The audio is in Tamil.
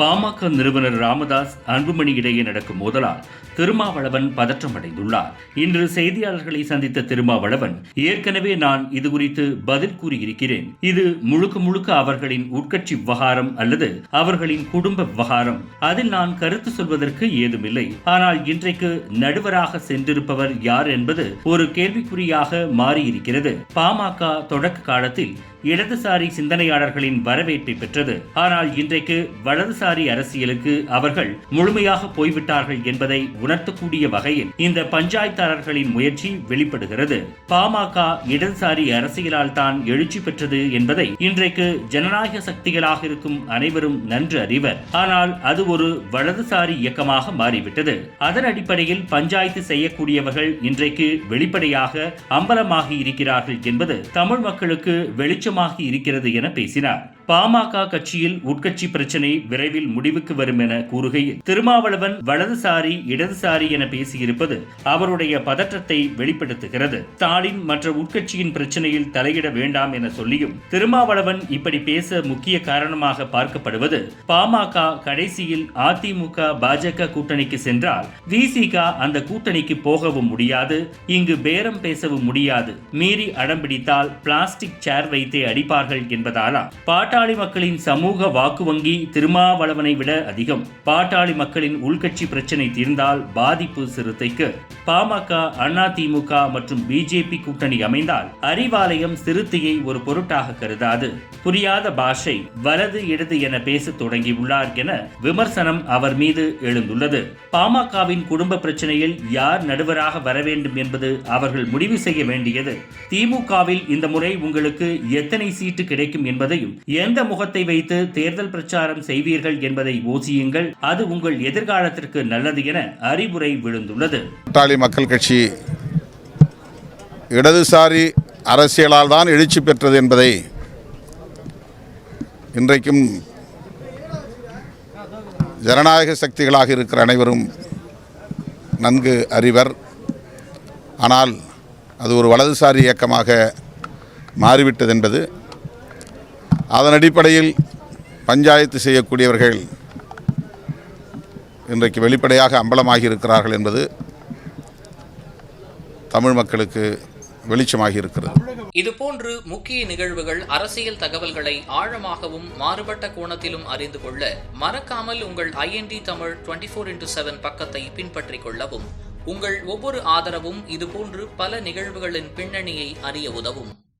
பாமக நிறுவனர் ராமதாஸ் அன்புமணி இடையே நடக்கும் மோதலால் திருமாவளவன் பதற்றம் அடைந்துள்ளார் இன்று செய்தியாளர்களை சந்தித்த திருமாவளவன் ஏற்கனவே நான் இது குறித்து பதில் கூறியிருக்கிறேன். இது முழுக்க முழுக்க அவர்களின் உட்கட்சி விவகாரம் அல்லது அவர்களின் குடும்ப விவகாரம். அதில் நான் கருத்து சொல்வதற்கு ஏதுமில்லை. ஆனால் இன்றைக்கு நடுவராக சென்றிருப்பவர் யார் என்பது ஒரு கேள்விக்குறியாக மாறியிருக்கிறது. பாமக தொடக்க காலத்தில் இடதுசாரி சிந்தனையாளர்களின் வரவேற்பை பெற்றது. ஆனால் இன்றைக்கு வலதுசாரி அரசியலுக்கு அவர்கள் முழுமையாக போய்விட்டார்கள் என்பதை உணர்த்தக்கூடிய வகையில் இந்த பஞ்சாயத்தாளர்களின் முயற்சி வெளிப்படுகிறது. பாமக இடதுசாரி அரசியலால் தான் எழுச்சி பெற்றது என்பதை இன்றைக்கு ஜனநாயக சக்திகளாக இருக்கும் அனைவரும் நன்று அறிவர். ஆனால் அது ஒரு வலதுசாரி இயக்கமாக மாறிவிட்டது. அதன் அடிப்படையில் பஞ்சாயத்து செய்யக்கூடியவர்கள் இன்றைக்கு வெளிப்படையாக அம்பலமாகி இருக்கிறார்கள் என்பது தமிழ் மக்களுக்கு வெளிச்சம் வெளிச்சமாகி இருக்கிறது என பேசினார். பாமக கட்சியில் உட்கட்சி பிரச்சனை விரைவில் முடிவுக்கு வரும் என கூறுகையில் திருமாவளவன் வலதுசாரி இடதுசாரி என பேசியிருப்பது அவருடைய பதற்றத்தை வெளிப்படுத்துகிறது. ஸ்டாலின் மற்ற உட்கட்சியின் பிரச்சனையில் தலையிட வேண்டாம் என சொல்லியும் திருமாவளவன் இப்படி பேச முக்கிய காரணமாக பார்க்கப்படுவது பாமக கடைசியில் அதிமுக பாஜக கூட்டணிக்கு சென்றால் விசிக அந்த கூட்டணிக்கு போகவும் முடியாது இங்கு பேரம் பேசவும் முடியாது மீறி அடம்பிடித்தால் பிளாஸ்டிக் சேர் வைத்தே அடிப்பார்கள் என்பதாலா பாட்டாளி மக்களின் சமூக வாக்கு வங்கி திருமாவளவனை விட அதிகம். பாட்டாளி மக்களின் உள்கட்சி பிரச்சனை தீர்ந்தால் பாதிப்பு சிறுத்தைக்கு. பாமக அதிமுக மற்றும் பிஜேபி கூட்டணி அமைந்தால் அறிவாலயம் சிறுத்தையை ஒரு பொருட்டாக கருதாது. புரியாத பாஷை வலது இடது என பேசத் தொடங்கியுள்ளார் என விமர்சனம் அவர் மீது எழுந்துள்ளது. பாமகவின் குடும்ப பிரச்சனையில் யார் நடுவராக வர வேண்டும் என்பது அவர்கள் முடிவு செய்ய வேண்டியது. திமுகவில் இந்த முறை உங்களுக்கு எத்தனை சீட்டு கிடைக்கும் என்பதையும் எந்த முகத்தை வைத்து தேர்தல் பிரச்சாரம் செய்வீர்கள் என்பதை யோசியுங்கள் அது உங்கள் எதிர்காலத்திற்கு நல்லது என அறிவுரை விழுந்துள்ளது. பாட்டாளி மக்கள் கட்சி இடதுசாரி அரசியலால் தான் எழுச்சி பெற்றது என்பதை இன்றைக்கும் ஜனநாயக சக்திகளாக இருக்கிற அனைவரும் நன்கு அறிவர். ஆனால் அது ஒரு வலதுசாரி இயக்கமாக மாறிவிட்டது என்பது அதன் அடிப்படையில் பஞ்சாயத்து செய்யக்கூடியவர்கள் இன்றைக்கு வெளிப்படையாக அம்பலமாகி இருக்கிறார்கள் என்பது தமிழ் மக்களுக்கு வெளிச்சமாகி இருக்கிறது இதுபோன்று முக்கிய நிகழ்வுகள் அரசியல் தகவல்களை ஆழமாகவும் மாறுபட்ட கோணத்திலும் அறிந்து கொள்ள மறக்காமல் உங்கள் IND Tamil twenty four into seven பக்கத்தை பின்பற்றிக் கொள்ளவும். உங்கள் ஒவ்வொரு ஆதரவும் இதுபோன்று பல நிகழ்வுகளின் பின்னணியை அறிய உதவும்.